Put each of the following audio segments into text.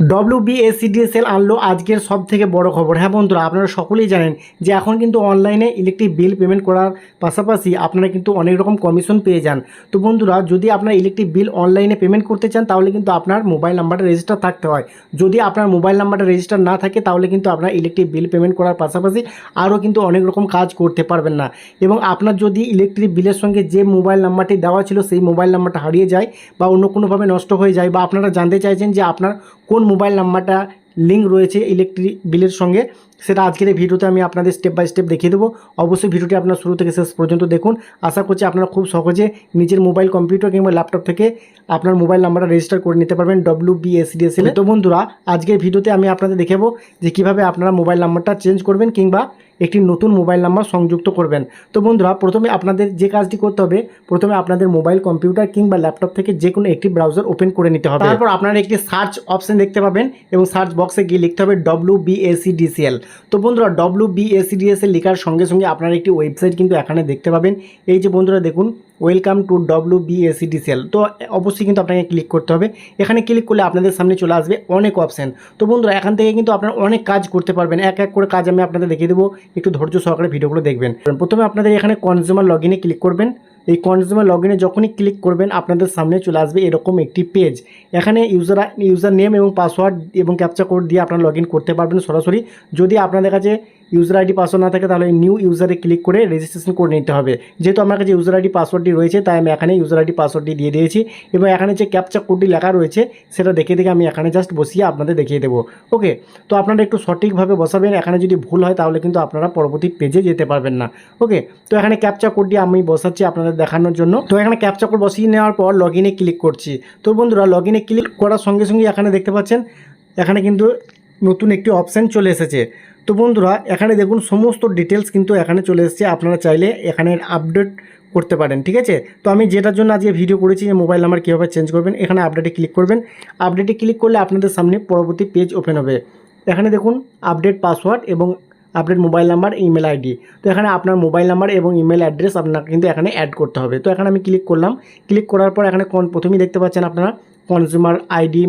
W বিএসিডিএসএল আনলো আজকের সব থেকে বড় খবর। হ্যাঁ বন্ধুরা, আপনারা সকলেই জানেন যে এখন কিন্তু অনলাইনে ইলেকট্রিক বিল পেমেন্ট করার পাশাপাশি আপনারা কিন্তু অনেক রকম কমিশন পেয়ে যান। তো বন্ধুরা, যদি আপনার ইলেকট্রিক বিল অনলাইনে পেমেন্ট করতে চান, তাহলে কিন্তু আপনার মোবাইল নাম্বারটা রেজিস্টার থাকতে হয়। যদি আপনার মোবাইল নাম্বারটা রেজিস্টার না থাকে, তাহলে কিন্তু আপনার ইলেকট্রিক বিল পেমেন্ট করার পাশাপাশি আরও কিন্তু অনেক রকম কাজ করতে পারবেন না। এবং আপনার যদি ইলেকট্রিক বিলের সঙ্গে যে মোবাইল নাম্বারটি দেওয়া ছিল, সেই মোবাইল নাম্বারটা হারিয়ে যায় বা অন্য কোনোভাবে নষ্ট হয়ে যায় বা আপনারা জানতে চাইছেন যে আপনার কোন মোবাইল নাম্বারটা লিঙ্ক রয়েছে ইলেকট্রিক বিলের সঙ্গে। সেটা আজকের এই ভিডিওতে আমি আপনাদের স্টেপ বাই স্টেপ দেখিয়ে দেবো। অবশ্যই ভিডিওটি আপনার শুরু থেকে শেষ পর্যন্ত দেখুন। আশা করছি আপনারা খুব সহজে নিজের মোবাইল কম্পিউটার কিংবা ল্যাপটপ থেকে আপনার মোবাইল নাম্বারটা রেজিস্টার করে নিতে পারবেন ডব্লিউ বিএসডিএসএল তো বন্ধুরা আজকের ভিডিওতে আমি আপনাদের দেখাবো যে কীভাবে আপনারা মোবাইল নাম্বারটা চেঞ্জ করবেন কিংবা একটি নতুন মোবাইল নাম্বার সংযুক্ত করবেন। তো বন্ধুরা প্রথমে আপনাদের যে কাজটি করতে হবে প্রথমে আপনাদের মোবাইল কম্পিউটার কিংবা ল্যাপটপ থেকে যে কোনো একটি ব্রাউজার ওপেন করে নিতে হবে। তারপর আপনারা একটি সার্চ অপশন দেখতে পাবেন এবং সার্চ বক্সে গিয়ে লিখতে হবে ডব্লিউ বিএসিডিসিএল তো বন্ধুরা ডব্লিউ বিএসিডিএসএল লেখার সঙ্গে সঙ্গে আপনারা একটি ওয়েবসাইট কিন্তু এখানে দেখতে পাবেন। এই যে বন্ধুরা দেখুন ওয়েলকাম টু ডব্লিউ বিএসিডিসিএল তো অবশ্যই কিন্তু আপনাকে ক্লিক করতে হবে। এখানে ক্লিক করলে আপনাদের সামনে চলে আসবে অনেক অপশান তো বন্ধুরা, এখান থেকে কিন্তু আপনারা অনেক কাজ করতে পারবেন। এক এক করে কাজ আমি আপনাদের দেখিয়ে দেবো। একটু ধৈর্য সহকারে ভিডিওগুলো দেখবেন। প্রথমে আপনাদের এখানে কনজিউমার লগ ক্লিক করবেন। এই কনজিউমার লগ ইনে যখনই ক্লিক করবেন, আপনাদের সামনে চলে আসবে এরকম একটি পেজ এখানে ইউজার ইউজার নেম এবং পাসওয়ার্ড এবং ক্যাপচা কোড দিয়ে আপনারা লগ করতে পারবেন সরাসরি। যদি আপনাদের কাছে ইউজার আইডি পাসওয়ার্ড না থাকে, তাহলে নিউ ইউজারে ক্লিক করে রেজিস্ট্রেশন করে নিতে হবে। যেহেতু আমার কাছে ইউজার আইডি পাসওয়ার্ডটি রয়েছে, তাই আমি এখানে ইউজার আইডি পাসওয়ার্ডটি দিয়ে দিয়েছি এবং এখানে যে ক্যাপচা কোডটি লেখা রয়েছে, সেটা দেখে দেখে আমি এখানে জাস্ট বসিয়ে আপনাদের দেখিয়ে দেবো। ওকে তো আপনারা একটু সঠিকভাবে বসাবেন। এখানে যদি ভুল হয়, তাহলে কিন্তু আপনারা পরবর্তী পেজে যেতে পারবেন না। ওকে তো এখানে ক্যাপচা কোডটি আমি বসাচ্ছি আপনাদের দেখানোর জন্য। তো এখানে ক্যাপচা কোড বসিয়ে নেওয়ার পর লগ ক্লিক করছি। তো বন্ধুরা লগ ক্লিক করার সঙ্গে সঙ্গে এখানে দেখতে পাচ্ছেন, এখানে কিন্তু নতুন একটি অপশান চলে এসেছে। তো বন্ধুরা, এখানে দেখুন সমস্ত ডিটেলস কিন্তু এখানে চলে এসেছে। আপনারা চাইলে এখানে আপডেট করতে পারেন, ঠিক আছে? তো আমি যেটার জন্য আজকে ভিডিও করেছি যে মোবাইল নাম্বার কীভাবে চেঞ্জ করবেন, এখানে আপডেটে ক্লিক করবেন। আপডেটে ক্লিক করলে আপনাদের সামনে পরবর্তী পেজ ওপেন হবে। এখানে দেখুন আপডেট পাসওয়ার্ড এবং update mobile number email ID তো এখানে আপনার মোবাইল নাম্বার এবং ইমেল অ্যাড্রেস আপনাকে কিন্তু এখানে অ্যাড করতে হবে। তো এখানে আমি ক্লিক করলাম। ক্লিক করার পর এখানে কোন প্রথমেই দেখতে পাচ্ছেন আপনারা কনজিউমার আইডি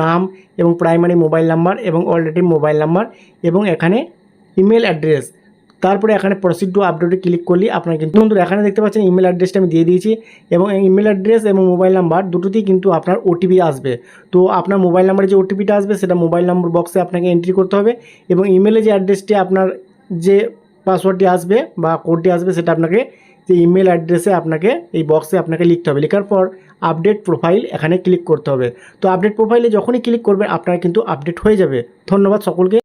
নাম এবং প্রাইমারি মোবাইল নাম্বার এবং অলরেডি মোবাইল নাম্বার এবং এখানে ইমেল অ্যাড্রেস তারপরে এখানে প্রসিড টু আপডেটে ক্লিক করলে আপনার কিন্তু বন্ধুরা, এখানে দেখতে পাচ্ছেন ইমেল অ্যাড্রেসটা আমি দিয়ে দিয়েছি এবং ইমেল অ্যাড্রেস এবং মোবাইল নাম্বার দুটোতেই কিন্তু আপনার ওটিপি আসবে। তো আপনার মোবাইল নাম্বারে যে ওটিপিটা আসবে, সেটা মোবাইল নাম্বার বক্সে আপনাকে এন্ট্রি করতে হবে এবং ইমেলে যে অ্যাড্রেসটি আপনার যে পাসওয়ার্ডটি আসবে বা কোডটি আসবে, সেটা আপনাকে যে ইমেল অ্যাড্রেসে আপনাকে এই বক্সে আপনাকে লিখতে হবে। লেখার পর আপডেট প্রোফাইল এখানে ক্লিক করতে হবে। তো আপডেট প্রোফাইলে যখনই ক্লিক করবেন আপনার কিন্তু আপডেট হয়ে যাবে। ধন্যবাদ সকলকে।